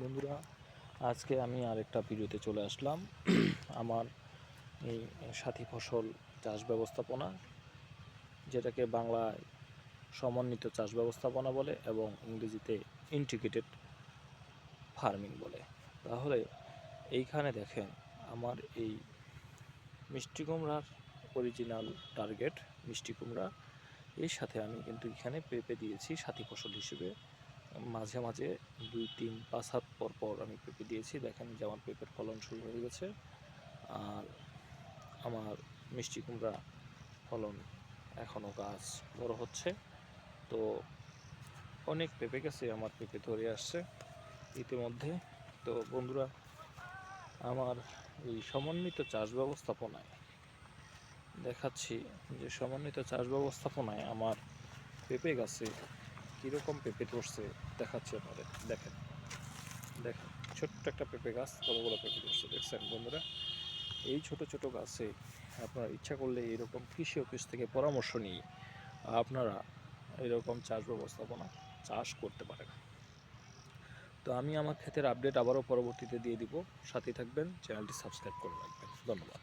বন্ধুরা, আজকে আমি আরেকটা ভিডিওতে চলে আসলাম। আমার এই সাথী ফসল চাষ ব্যবস্থাপনা, যেটাকে বাংলায় সমন্বিত চাষ ব্যবস্থাপনা বলে এবং ইংরেজিতে ইন্টিগ্রেটেড ফার্মিং বলে। তাহলে এইখানে দেখেন, আমার এই মিষ্টি কুমড়ার অরিজিনাল টার্গেট মিষ্টি কুমড়া, এর সাথে আমি কিন্তু এখানে পেঁপে দিয়েছি সাথী ফসল হিসেবে। মাঝে মাঝে দুই, তিন, পাঁচ হাত পর পর আমি পেঁপে দিয়েছি। দেখেন যে আমার পেঁপের ফলন শুরু হয়ে গেছে। আর আমার মিষ্টি কুমড়া ফলন এখনও গাছ বড় হচ্ছে। তো অনেক পেঁপে গেছে, আমার পেঁপে ধরে আসছে ইতিমধ্যে। তো বন্ধুরা, আমার এই সমন্বিত চাষ ব্যবস্থাপনায় দেখাচ্ছি যে সমন্বিত চাষ ব্যবস্থাপনায় আমার পেঁপে গাছে কীরকম পেঁপে ধরছে দেখাচ্ছি আপনাদের। দেখেন দেখেন, ছোট্ট একটা পেঁপে গাছ, কতগুলো পেঁপে ধরছে, দেখছেন বন্ধুরা? এই ছোট ছোট গাছে আপনার ইচ্ছা করলে এরকম কৃষি অফিস থেকে পরামর্শ নিয়ে আপনারা এরকম চাষ ব্যবস্থাপনা চাষ করতে পারেন। তো আমি আমার ক্ষেতের আপডেট আবারও পরবর্তীতে দিয়ে দিব। সাথে থাকবেন, চ্যানেলটি সাবস্ক্রাইব করে রাখবেন। ধন্যবাদ।